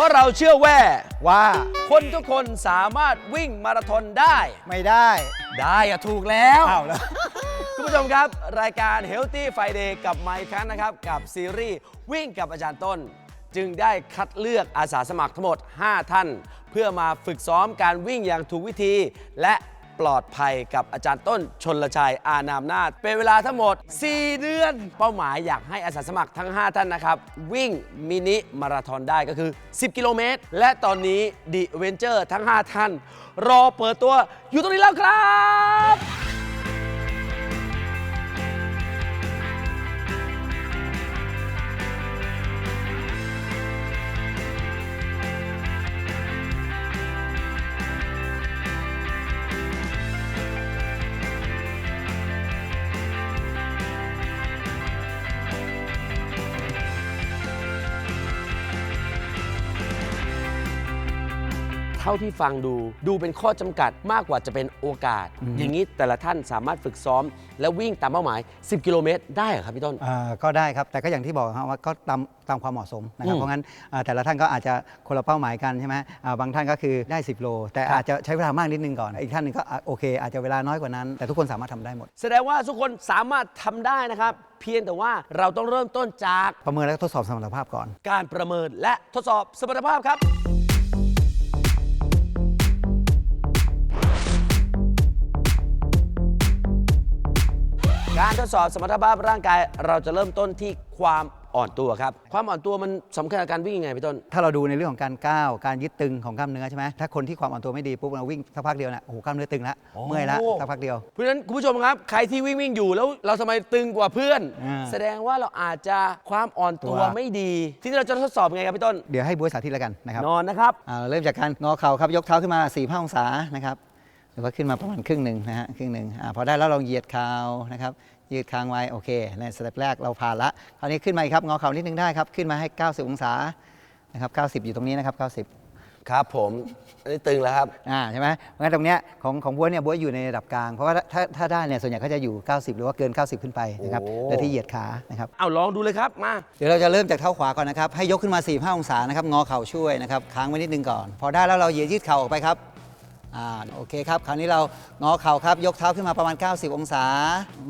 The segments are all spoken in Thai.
ราะเราเชื่อแว่ว่าคนทุกคนสามารถวิ่งมาราธอนได้ ไม่ได้ได้อะถูกแล้วอ้าวแล้ว คุณผู้ชมครับ รายการ Healthy Friday กับไมค์คันนะครับ กับซีรีส์วิ่งกับอาจารย์ต้น จึงได้คัดเลือกอาสาสมัครทั้งหมด 5 ท่าน เพื่อมาฝึกซ้อมการวิ่งอย่างถูกวิธี และ ปลอดภัยกับอาจารย์ต้นชนลชัยอานามนาถเป็นเวลาทั้งหมด 4 เดือน เป้าหมายอยากให้อาสาสมัครทั้ง 5 ท่านนะครับ วิ่งมินิมาราธอนได้ก็คือ 10 กิโลเมตร และตอนนี้ดีเวนเจอร์ทั้ง 5 ท่าน รอเปิดตัวอยู่ตรงนี้แล้วครับ ท่าที่ฟังดู ดูเป็นข้อจำกัดมากกว่าจะเป็นโอกาส อย่างนี้แต่ละท่านสามารถฝึกซ้อม และวิ่งตามเป้าหมาย 10 กิโลเมตร ได้เหรอครับพี่ต้น อ่าก็ได้ครับ แต่ก็อย่างที่บอกครับว่าก็ตามตามความเหมาะสมนะครับอืมเพราะงั้นอ่าแต่ละท่านก็อาจจะคนละเป้าหมายกันใช่ไหมอ่าบางท่านก็คือได้ 10 โล แต่ครับอาจจะใช้เวลามากนิดนึงก่อน อีกท่านหนึงก็อะโอเค อาจจะเวลาน้อยกว่านั้น แต่ทุกคนสามารถทำได้หมด แสดงว่าทุกคนสามารถทำได้นะครับ เพียงแต่ว่าเราต้องเริ่มต้นจากประเมินแล้วก็ทดสอบสมรรถภาพก่อน การประเมินและทดสอบสมรรถภาพครับ การทดสอบสมรรถภาพร่างกายเราจะเริ่มต้นที่ความอ่อนตัวครับ ความอ่อนตัวมันสำคัญกับการวิ่งยังไงพี่ต้น ถ้าเราดูในเรื่องของการก้าว การยึดตึงของกล้ามเนื้อใช่ไหมถ้าคนที่ความอ่อนตัวไม่ดีปุ๊บเราวิ่งสักพักเดียวเนี่ยโอ้โหกล้ามเนื้อตึงแล้วโอ้เมื่อยแล้วสักพักเดียว เพราะฉะนั้นคุณผู้ชมครับ ใครที่วิ่งวิ่งอยู่แล้วเราทำไมตึงกว่าเพื่อน อ่าแสดงว่าเราอาจจะความอ่อนตัวตัว ไม่ดี ที่นี่เราจะทดสอบยังไงครับพี่ต้น เดี๋ยวให้บวยสาธิตแล้วกันนะครับนอนนะครับ อ่าเริ่มจากการงอเข่าครับยกเท้าขึ้นมา4ี่ห้าองศานะครับหรือว่าขึ้นมาประมาณครึ่งหนึ่งนะฮะครึ่งหนึ่งอาพอได้แล้วลองเหยียดเข่านะครับ ยืดค้างไว้โอเค ในสเต็ปแรกเราผ่านละคราวนี้ขึ้นมาอีกครับงอเข่านิดนึงได้ครับ ขึ้นมาให้ 90 องศานะครับ90 อยู่ตรงนี้นะครับ 90ครับผมอันนี้ตึงแล้วครับอ่าใช่ไหมเพราะงั้นตรงเนี้ยของของบัวเนี่ยบัวอยู่ในระดับกลาง เพราะว่าถ้าถ้าได้เนี่ยส่วนใหญ่เขาจะอยู่ 90 หรือว่าเกิน 90 ขึ้นไปนะครับโอ้โดยที่เหยียดขานะครับเอาลองดูเลยครับมาเดี๋ยวเราจะเริ่มจากเท้าขวาก่อนนะครับให้ยกขึ้นมา 4 5 องศานะครับงอเข่าช่วยนะครับค้างไว้นิดนึงก่อน พอได้แล้วเราเหยียดยืดเข่าออกไปครับ อ่าโอเคครับคราวนี้เรางอเข่าครับ ยกเท้าขึ้นมาประมาณ 90 องศา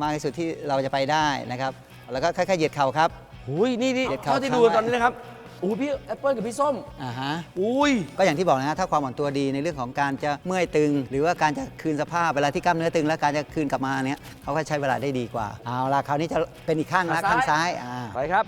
มากที่สุดที่เราจะไปได้นะครับ แล้วก็ค่อยๆเหยียดเข่าครับ อุ้ยนี่นี่เด็ดขาด เท่าที่ดูค้างไว้ตอนนี้นะครับอู้พี่แอปเปิลกับพี่ส้มอ่าฮะ อุ้ย ก็อย่างที่บอกนะฮะถ้าความอ่อนตัวดีในเรื่องของการจะเมื่อยตึง หรือว่าการจะคืนสภาพเวลาที่กล้ามเนื้อตึง แล้วการจะคืนกลับมาเนี้ยเขาก็ใช้เวลาได้ดีกว่า เอาล่ะคราวนี้จะเป็นอีกข้างนะข้าข้างงซ้าซ้ายยอ่า ไปครับ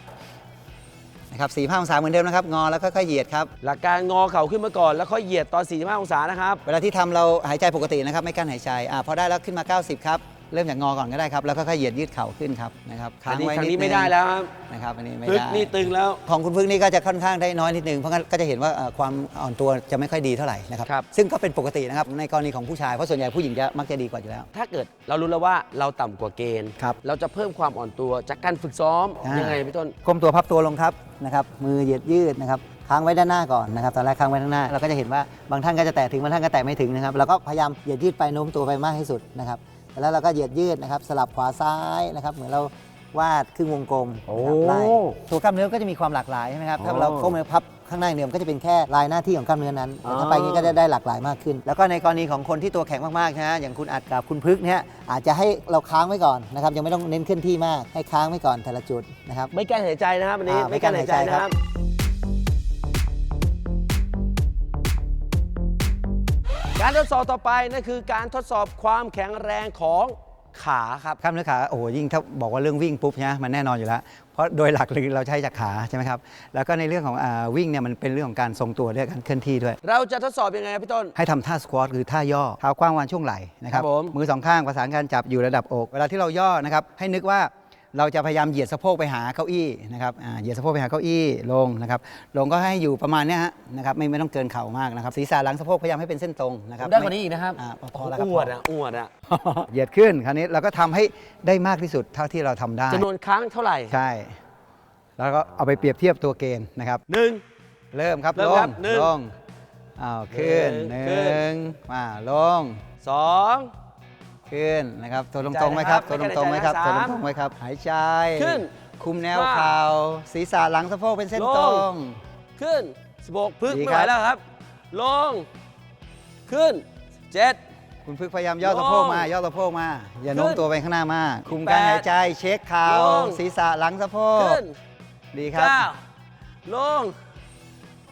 นะครับสี่ห้าองศาเหมือนเดิมนะครับ งอแล้วค่อยๆเหยียดครับ หลักการงอเข่าขึ้นมาก่อนแล้วค่อยเหยียดตอน 45 องศานะครับ เวลาที่ทำเราหายใจปกตินะครับ ไม่กั้นหายใจอ่าพอได้แล้วขึ้นมา 90 ครับ เริ่มจากงอก่อนก็ได้ครับแล้วก็ค่อยๆเหยียดยืดเข่าขึ้นครับนะครับอันนี้ไว้ครั้งดนี้งไม่ได้แล้วครับนะครับอันนี้ไม่พึกได้นี่ตึงแล้ว ของคุณพึ่งนี่ก็จะค่อนข้างได้น้อยนิดนึงเพราะงั้นก็จะเห็นว่าเอ่อความอ่อนตัวจะไม่ค่อยดีเท่าไหร่นะครับครับ ซึ่งก็เป็นปกตินะครับในกรณีของผู้ชายเพราะส่วนใหญ่ผู้หญิงจะมักจะดีกว่าอยู่แล้ว ถ้าเกิดเรารู้แล้วว่าเราต่ำกว่าเกณฑ์ ครับเราจะเพิ่มความอ่อนตัวจากการฝึกซ้อมอ่ายั ยังไงพี่ต้น ก้มตัวพับตัวลงครับนะครับมือเหยียดยืดนะครับค้างไว้ด้านหน้าก่อนนะครับตอนแรกค้างไว้ด้านหน้าเราก็จะเห็นว่าบางท่านก็จะแตะถึงบางท่านก็แตะไม่ถึงนะครับเราก็พยายามเหยียดยืดไปโน้มตัวไปมากที่สุดนะครับ แล้วเราก็เหยียดยืดนะครับ สลับขวาซ้ายนะครับ เหมือนเราวาดครึ่งวงกลมนะครับโอ้ไล่ตัวกล้ามเนื้อก็จะมีความหลากหลายใช่ไหมครับถ้าอ๋อเราก้มมือพับข้างหน้าอย่างเดิมก็จะเป็นแค่ลายหน้าที่ของกล้ามเนื้อนั้นแต่ถ้าอ๋อไปอย่างนี้ก็จะได้หลากหลายมากขึ้น แล้วก็ในกรณีของคนที่ตัวแข็งมากๆนะฮะอย่างคุณอัดกับคุณพึกเนี่ยอาจจะให้เราค้างไว้ก่อนนะครับยังไม่ต้องเน้นเคลื่อนที่มากให้ค้างไว้ก่อนแต่ละจุดนะครับ ไม่กั้นหายใจนะครับอันนี้อ่าไม่ไม่กั้กั้นนหาหายยใจใจนะคครัรับ บ การทดสอบต่อไปนั่นคือการทดสอบความแข็งแรงของขาครับกล้ามเนื้อขาโอ้โหยิ่งถ้าบอกว่าเรื่องวิ่งปุ๊บนะมันแน่นอนอยู่แล้ว เพราะโดยหลักเลยเราใช้จากขาใช่ไหมครับ แล้วก็ในเรื่องของอาวิ่งเนี่ยมันเป็นเรื่องของการทรงตัวด้วยการเคลื่อนที่ด้วย เราจะทดสอบยังไงครับพี่ต้น ให้ทำท่าสควอตคือท่าย่อเท้ากว้างวันช่วงไหล่นะครับครับผม มือสองข้างประสานกันจับอยู่ระดับอก เวลาที่เราย่อนะครับให้นึกว่า เราจะพยายามเหยียดสะโพกไปหาเก้าอี้นะครับอ่าเหยียดสะโพกไปหาเก้าอี้ลงนะครับลงก็ให้อยู่ประมาณเนี้ยฮะนะครับไม่ไม่ต้องเกินเข่ามากนะครับศีรษะหลังสะโพกพยายามให้เป็นเส้นตรงนะครับได้กว่านี้อีกนะครับอ่าพอพอแล้วครับอวดอะอวดอะเหยียดขึ้นคราวนี้เราก็ทำให้ได้มากที่สุดเท่าที่เราทำได้จำนวนครั้งเท่าไหร่ใช่ แล้วก็เอาไปเปรียบเทียบตัวเกณฑ์นะครับหนึ่งเริ่มครับเริ่ลมครังบหนึ่งลงอ้าวขึ้นหหนึ่นึ่งขึ้นงมาลงสอง ขึ้นนะครับตัวตรงๆไหมครับใจตัวนะครับตรงๆไหมครับไม่ตัวกระจายนะตรงๆไหมครับ หายใจขึ้น คุมแนวห้าเข่าศีรษะหลังสะโพกเป็นเส้นลงตรง ขึ้น16พึกดีไม่คไหรัวบแล้วครับ ลง ขึ้น7คุณพึกพยายามย่อสะโพกมา ย่อสะโพกมา อย่าโน้มขึ้นตัวไปข้างหน้ามาก คุมการแปดหายใจเช็คเข่าลงศีรษะหลังสะโพกขึ้นดีครับ9ลง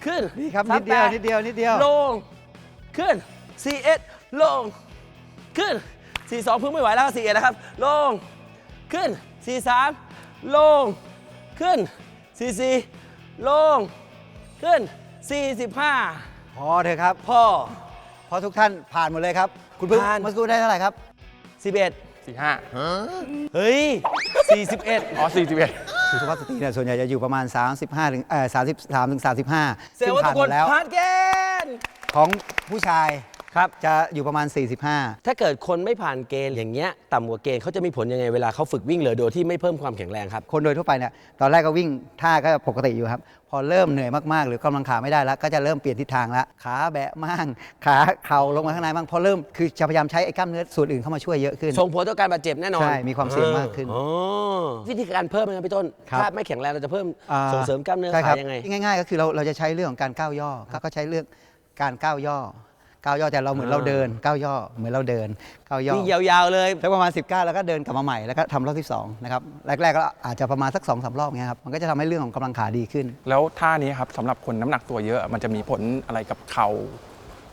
ขึ้นดีครับสานิมดเดียวแปนิดเดียวนิดเดียวลง ขึ้น41ลง ขึ้น 42พึ่งไม่ไหวแล้ว41นะครับ ลง ขึ้น43ลง ขึ้น44ลง ขึ้น45พอเถอะครับพ่อ เพราะทุกท่านผ่านหมดเลยครับ คุณพึกผ่าน เมื่อสักครู่ได้เท่าไหร่ครับ11สี่ห้าเฮ้ย41อ๋อสี่สิบเอ็ดสุขภาพสตรีเนี่ยส่วนใหญ่จะอยู่ประมาณ 35ถึงเอ่อ33ถึง35เซลว่าผ่าทุนกหคมนดแล้วผ่านเกณฑ์ของผู้ชาย ครับ จะอยู่ประมาณ 45 ถ้าเกิดคนไม่ผ่านเกณฑ์อย่างเงี้ยต่ำกว่าเกณฑ์เขาจะมีผลยังไงเวลาเขาฝึกวิ่งเลยโดยที่ไม่เพิ่มความแข็งแรงครับ คนโดยทั่วไปเนี่ยตอนแรกก็วิ่งท่าก็ปกติอยู่ครับ พอเริ่มเหนื่อยมากๆ หรือกำลังขาไม่ได้แล้ว ก็จะเริ่มเปลี่ยนทิศทางแล้วขาแบะมั่งขาเข่าลงมาข้างในบ้างพอเริ่มคือจะพยายามใช้ไอ้กล้ามเนื้อส่วนอื่นเข้ามาช่วยเยอะขึ้น ส่งผลต่อการบาดเจ็บแน่นอนใช่มีความเสี่ยงมากขึ้นอ๋อวิธีการเพิ่มไหมครับพี่ต้นครับถ้าไม่แข็งแรงเราจะเพิ่มอ่า ส่งเสริมกล้ามเนื้อใช่คขารับยังไง ง่ายๆ ก็คือเราเราจะใช้เรื่องของการก้าวย่อก็ใช้เรื่องการก้าวย่อ ก้าวย่อแต่เราเหมือนอ่าเราเดินก้าวย่อเหมือนเราเดินก้าวย่อนี่ยาวๆเลยแล้วประมาณ 19 แล้วก็เดินกลับมาใหม่แล้วก็ทำรอบที่2นะครับแรกๆก็อาจจะประมาณสัก2อสรอบเงี้ยครับมันก็จะทำให้เรื่องของกำลังขาดีขึ้น แล้วท่านี้ครับสำหรับคนน้ำหนักตัวเยอะ มันจะมีผลอะไรกับเข่า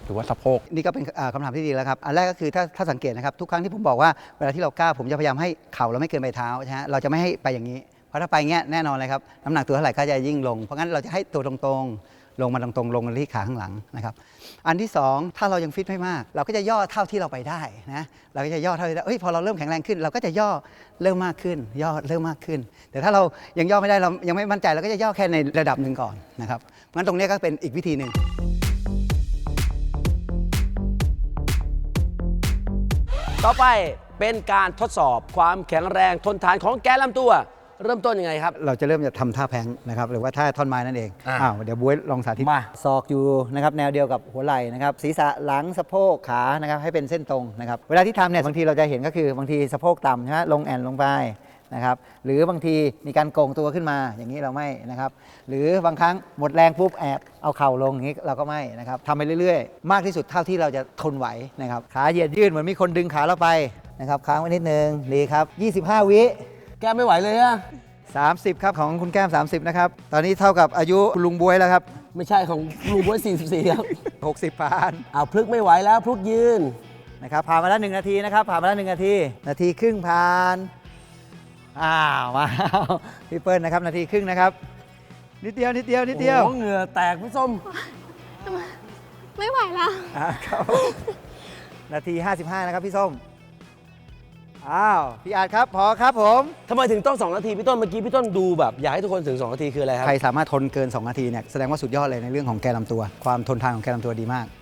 หรือว่าสะโพก นี่ก็เป็นอ่าคำถามที่ดีแล้วครับอันแรกก็คือถ้าถ้าสังเกตนะครับทุกครั้งที่ผมบอกว่าเวลาที่เราก้าวผมจะพยายามให้เข่าเราไม่เกินไปเท้าใช่ไหมเราจะไม่ให้ไปอย่างนี้ เพราะถ้าไปเงี้ยแน่นอนเลยครับน้ำหนักตัวเท่าไหร่ก็จะยิ่งลง เพราะงั้นเราจะให้ตัวตรงๆ ลงมาตรงๆลงมาที่ขาข้างหลังนะครับ อันที่สองถ้าเรายังฟิตไม่มาก เราก็จะย่อเท่าที่เราไปได้นะเราก็จะย่อเท่าที่ได้เอ้ยพอเราเริ่มแข็งแรงขึ้น เราก็จะย่อเริ่มมากขึ้น ย่อเริ่มมากขึ้น แต่ถ้าเรายังย่อไม่ได้เรายังไม่มั่นใจเราก็จะย่อแค่ในระดับหนึ่งก่อนนะครับงั้นตรงนี้ก็เป็นอีกวิธีหนึ่งต่อไปเป็นการทดสอบความแข็งแรงทนทานของแกนลำตัว เริ่มต้นยังไงครับ เราจะเริ่มจากทำท่าแพลงก์นะครับ หรือว่าท่าท่อนไม้นั่นเองอ่าอ้าวเดี๋ยวบวยลองสาธิตมา ศอกอยู่นะครับแนวเดียวกับหัวไหล่นะครับศีรษะหลังสะโพกขานะครับให้เป็นเส้นตรงนะครับเวลาที่ทำเนี่ยบางทีเราจะเห็นก็คือบางทีสะโพกต่ำใช่ไหมลงแอนลงไปนะครับหรือบางทีมีการโก่งตัวขึ้นมาอย่างนี้เราไม่นะครับหรือบางครั้งหมดแรงปุ๊บแอบเอาเข่าลงอย่างนี้เราก็ไม่นะครับทำไปเรื่อยๆ มากที่สุดเท่าที่เราจะทนไหวนะครับขาเหยียดยืดเหมือนมีคนดึงขาเราไปนะครับค้างไว้นิดนึงดีครับ 25 วิ แกไม่ไหวเลยอะ30 ครับ ของคุณแก้ม 30 นะครับ ตอนนี้เท่ากับอายุคุณลุงบวยแล้วครับ ไม่ใช่ของลุงบ้วย44ครับ60ผ่านเอาพลึกไม่ไหวแล้วพลึกยืน นะครับผ่านมาแล้ว1นาทีนะครับผ่านมาแล้ว1นาที นาทีครึ่งผ่านอ้าวมาพี่เปิ้ลนะครับนาทีครึ่งนะครับ นิดเดียวนิดเดียวนิดเดียวโอ้โหเหงื่อแตกพี่ส้มไม่ไหวแล้วอ่าครับ นาที 55 นะครับพี่ส้ม อ้าวพี่อาจครับพอครับผมทำไมถึงต้อง 2 นาที พี่ต้นเมื่อกี้พี่ต้นดูแบบ อยากให้ทุกคนถึง 2 นาทีคืออะไรครับ ใครสามารถทนเกิน 2 นาทีเนี่ยแสดงว่าสุดยอดเลยในเรื่องของแกนลำตัว ความทนทานของแกนลำตัวดีมาก55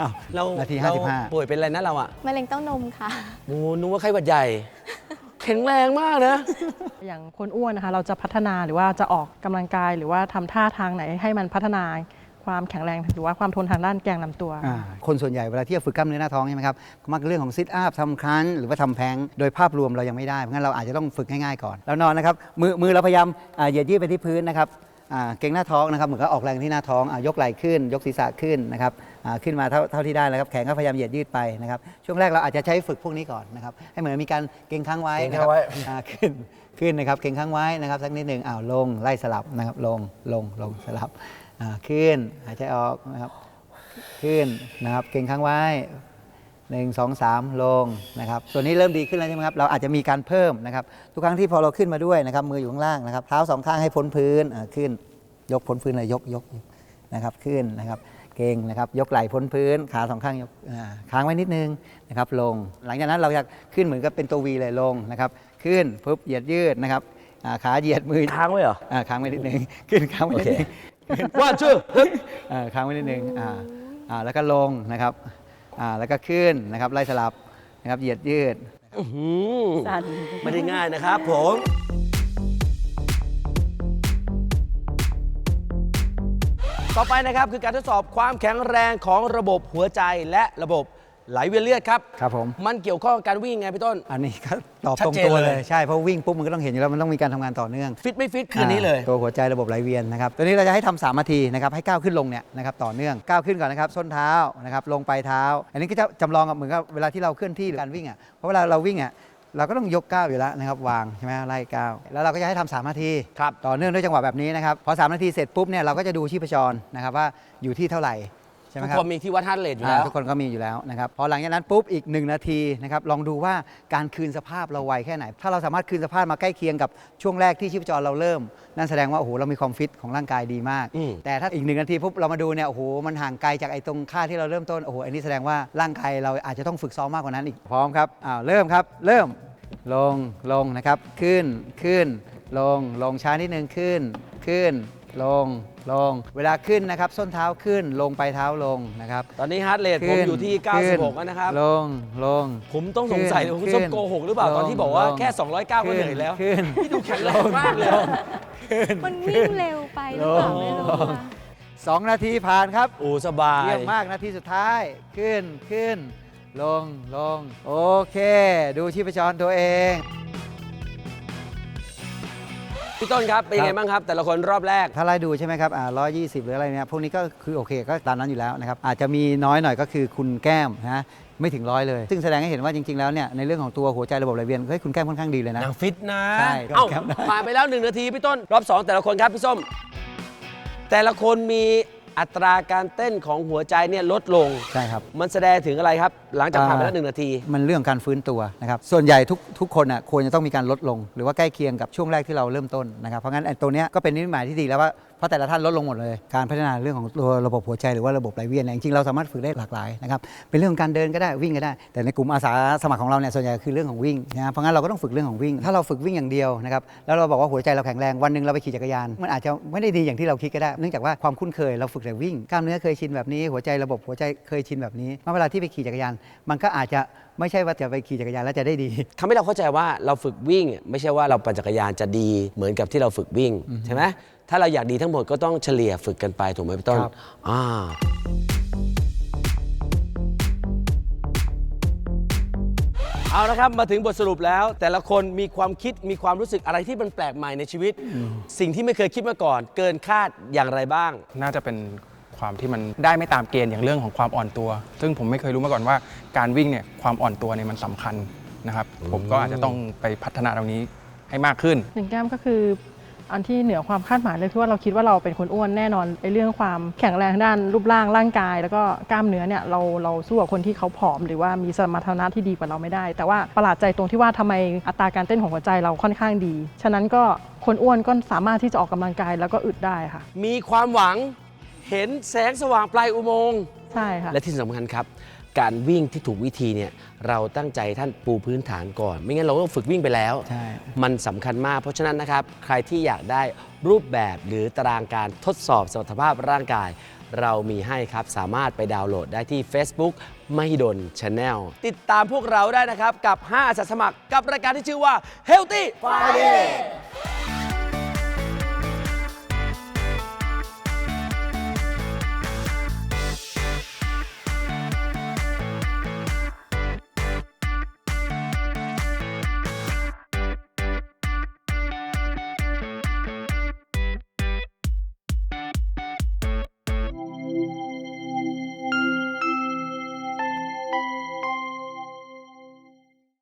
อ้าวเรานาที เร55 ป่วยเป็นอะไรนะเราอะมะเร็งเต้านมค่ะ โอ้นึกว่าไข้หวัดใหญ่ แข็งแรงมากนะ อย่างคนอ้วนนะคะ เราจะพัฒนาหรือว่าจะออกกำลังกายหรือว่าทำท่าทางไหนให้มันพัฒนา ความแข็งแรงหรือว่าความทนทางด้านแกนลำตัว อ่าคนส่วนใหญ่เวลาที่จะฝึกกล้ามเนื้อหน้าท้องใช่ไหมครับก็มักเรื่องของซิทอัพทำครันช์หรือว่าทำแพลงก์โดยภาพรวมเรายังไม่ได้ เพราะงั้นเราอาจจะต้องฝึกง่ายๆก่อน แล้วนอนนะครับ มือมือเราพยายามอ่าเหยียดยืดไปที่พื้นนะครับอ่าเก่งหน้าท้องนะครับเหมือนกับออกแรงที่หน้าท้องอ่ายกไหล่ขึ้น ยกศีรษะขึ้นนะครับอ่าขึ้นมาเท่าเท่าที่ได้แล้วครับแขนก็พยายามเหยียดยืดไปนะครับช่วงแรกเราอาจจะใช้ฝึกพวกนี้ก่อนนะครับให้เหมือนมีการเก่งค้างไว้นะครัเกร็งค้างไว้ อ่าขึ้นขึ้นนะครับเก่งค้างไว้นะครับสักนิดหนึ่งอ้าวลงไล่สลับนะครับลงลงลงสลับอ่า ขึ้นหายใจออกนะครับขึ้นนะครับ เก่งค้างไว้หนึ่งสองสามลงนะครับส่วนนี้เริ่มดีขึ้นแล้วใช่ไหมครับ เราอาจจะมีการเพิ่มนะครับ ทุกครั้งที่พอเราขึ้นมาด้วยนะครับ มืออยู่ข้างล่างนะครับ เท้าสองข้างให้พ้นพื้นอ่าขึ้น ยกพ้นพื้นเลยยกยกยกนะครับขึ้นนะครับ เก่งนะครับยกไหล่พ้นพื้น ขาสองข้างยกอ่าค้างไว้นิดนึงนะครับลง หลังจากนั้นเราจะขึ้นเหมือนกับเป็นตัววีเลยลงนะครับ ขึ้นปุ๊บเหยียดยืดนะครับอ่าขาเหยียดมือค้างไว้เหรออ่าค้างไว้นิดนึงขึ้นค้างไว้นิดนึง ว่าชื่อเอ่อค้างไว้นิดนึงอ่าอ่าแล้วก็ลงนะครับอ่าแล้วก็ขึ้นนะครับไล่สลับนะครับเหยียดยืด อื้อหือสั่นไม่ได้ง่ายนะครับผม ต่อไปนะครับคือการทดสอบความแข็งแรงของระบบหัวใจและระบบ ไหลเวียนเลือดครับ ครับผม มันเกี่ยวข้องกับการวิ่งไงพี่ต้น อันนี้ก็ตอบชัดตรงเจนตัวเลยเลยใช่เพราะวิ่งปุ๊บมันก็ต้องเห็นอยู่แล้วมันต้องมีการทำงานต่อเนื่องฟิตไม่ฟิตคืนนี้เลยอ่าตัวหัวใจระบบไหลเวียนนะครับตัวนี้เราจะให้ทำสามนาทีนะครับให้ก้าวขึ้นลงเนี่ยนะครับต่อเนื่องก้าวขึ้นก่อนนะครับส้นเท้านะครับลงปลายเท้า อันนี้ก็จะจำลองกับเหมือนกับเวลาที่เราเคลื่อนที่หรือการวิ่งอะเพราะเวลาเราวิ่งอะเราก็ต้องยกก้าวอยู่แล้วนะครับวางใช่ไหมไล่ก้าวแล้วเราก็จะให้ทำสามนาทีครับต่อเนื่องด้วยจังหวะแบบนี้นะครับพอสามนาทีเสร็จปุ๊บเนี่ยเราก็จะดูชีพจรนะครับว่าอยู่ที่เท่าไหร่ใช่ไหมทุกครับ คนมีที่วัดฮาร์ดเรทอยู่อ่าแล้วทุกคนก็มีอยู่แล้วนะครับพอหลังจากนั้นปุ๊บอีก 1 นาทีนะครับลองดูว่าการคืนสภาพเราไวแค่ไหน ถ้าเราสามารถคืนสภาพมาใกล้เคียงกับช่วงแรกที่ชีพจรเราเริ่ม นั่นแสดงว่าโอ้โหเรามีความฟิตของร่างกายดีมาก อืม แต่ถ้าอีกหนึ่งนาทีปุ๊บเรามาดูเนี่ยโอ้โหมันห่างไกลจากไอ้ตรงค่าที่เราเริ่มต้นโอ้โหอันนี้แสดงว่าร่างกายเราอาจจะต้องฝึกซ้อมมากกว่านั้นอีกพร้อมครับอ้าวเริ่มครับ เริ่มลงลงนะครับขึ้นขึ้น ลงลงช้านิดนึงขึ้นขึ้น ลง ลง เวลาขึ้นนะครับส้นเท้าขึ้นลงไปลายเท้าลงนะครับ ตอนนี้ฮาร์ดเรทผมขึ้นอยู่ที่ ขึ้น96แล้วนะครับ ลงลง ผมต้องสงสัยเลยขึ้นคุณส้มโกหกหรือเปล่าขึ้นตอนที่บอกว่าลง แค่ 209ก็เหนื่อยแล้วขึ้นนี่ดูแข็งแรงมากเลย มันวิ่งเร็วไปหรือเปล่าไม่รู้อะสองนาทีผ่านครับ โอ้สบาย เยี่ยมมากนาทีสุดท้ายขึ้นขึ้น ลงลง โอเค ดูชีพจรตัวเอง พี่ต้นครับ เป็นยังไงบ้างครับ แต่ละคนรอบแรก ถ้าไล่ดูใช่ไหมครับอ่า120หรืออะไรเนี่ยพวกนี้ก็คือโอเคก็ตามนั้นอยู่แล้วนะครับอาจจะมีน้อยหน่อยก็คือคุณแก้มนะไม่ถึงร้อยเลย ซึ่งแสดงให้เห็นว่าจริงๆแล้วเนี่ยในเรื่องของตัวหัวใจระบบไหลเวียนเฮ้ยคุณแก้มค่อนข้างดีเลยนะนางฟิตนะใช่เอ้าครับผ่านไปแล้ว1นาทีพี่ต้นรอบ2แต่ละคนครับพี่ส้ม แต่ละคนมี อัตราการเต้นของหัวใจเนี่ยลดลง ใช่ครับ มันแสดงถึงอะไรครับ หลังจากผ่านไปแล้วอ่าหนึ่งนาที มันเรื่องการฟื้นตัวนะครับ ส่วนใหญ่ทุกทุกคนอะควรจะต้องมีการลดลง หรือว่าใกล้เคียงกับช่วงแรกที่เราเริ่มต้นนะครับ เพราะงั้นไอ้ตัวเนี้ยก็เป็นนิมิตหมายที่ดีแล้วว่า เพราะแต่ละท่านลดลงหมดเลยการพัฒนาเรื่องของตัวระบบหัวใจหรือว่าระบบไหลเวียนเนี่ยจริงๆเราสามารถฝึกได้หลากหลายนะครับเป็นเรื่องของการเดินก็ได้วิ่งก็ได้ แต่ในกลุ่มอาสาสมัครของเราเนี่ยส่วนใหญ่คือเรื่องของวิ่งนะเพราะงั้นเราก็ต้องฝึกเรื่องของวิ่ง ถ้าเราฝึกวิ่งอย่างเดียวนะครับแล้วเราบอกว่าหัวใจเราแข็งแรงวันหนึ่งเราไปขี่จักรยาน มันอาจจะไม่ได้ดีอย่างที่เราคิดก็ได้เนื่องจากว่าความคุ้นเคยเราฝึกแต่วิ่งกล้ามเนื้อเคยชินแบบนี้ หัวใจระบบหัวใจเคยชินแบบนี้เมื่อเวลาที่ไปขี่จักรยาน มันก็อาจจะไม่ใช่ว่าจะไปขี่จักรยานแล้วจะได้ดีทำให้เราเข้าใจว่าเราฝึกวิ่ง ไม่ใช่ว่าเราปั่นจักรยานจะดีเหมือนกับที่เราฝึกวิ่งใช่ไหม ถ้าเราอยากดีทั้งหมดก็ต้องเฉลี่ยฝึกกันไปถูกไหมพี่ต้นครับ อ่า เอาละครับมาถึงบทสรุปแล้ว แต่ละคนมีความคิดมีความรู้สึกอะไรที่มันแปลกใหม่ในชีวิต สิ่งที่ไม่เคยคิดมาก่อน เกินคาดอย่างไรบ้าง น่าจะเป็นความที่มันได้ไม่ตามเกณฑ์อย่างเรื่องของความอ่อนตัว ซึ่งผมไม่เคยรู้มาก่อนว่าการวิ่งเนี่ยความอ่อนตัวเนี่ยมันสำคัญนะครับ ผมก็อาจจะต้องไปพัฒนาตรงนี้ให้มากขึ้น หนึ่งแก้มก็คือ อันที่เหนือความคาดหมายเลยที่ว่าเราคิดว่าเราเป็นคนอ้วนแน่นอนไอ้เรื่องความแข็งแรงด้านรูปร่างร่างกาย แล้วก็กล้ามเนื้อเนี่ยเราเราสู้กับคนที่เขาผอม หรือว่ามีสมรรถนะที่ดีกว่าเราไม่ได้ แต่ว่าประหลาดใจตรงที่ว่าทำไมอัตราการเต้นของหัวใจเราค่อนข้างดี ฉะนั้นก็คนอ้วนก็สามารถที่จะออกกำลังกายแล้วก็อึดได้ค่ะ มีความหวังเห็นแสงสว่างปลายอุโมงค์ใช่ค่ะและที่สำคัญครับ การวิ่งที่ถูกวิธีเนี่ยเราตั้งใจท่านปูพื้นฐานก่อน ไม่งั้นเราก็ต้องฝึกวิ่งไปแล้ว ใช่ มันสำคัญมาก เพราะฉะนั้นนะครับ ใครที่อยากได้รูปแบบหรือตารางการทดสอบสมรรถภาพร่างกาย เรามีให้ครับ สามารถไปดาวน์โหลดได้ที่ Facebook มหิดล Channel ติดตามพวกเราได้นะครับ กับ 5 อาสาสมัครกับรายการที่ชื่อว่า Healthy Friday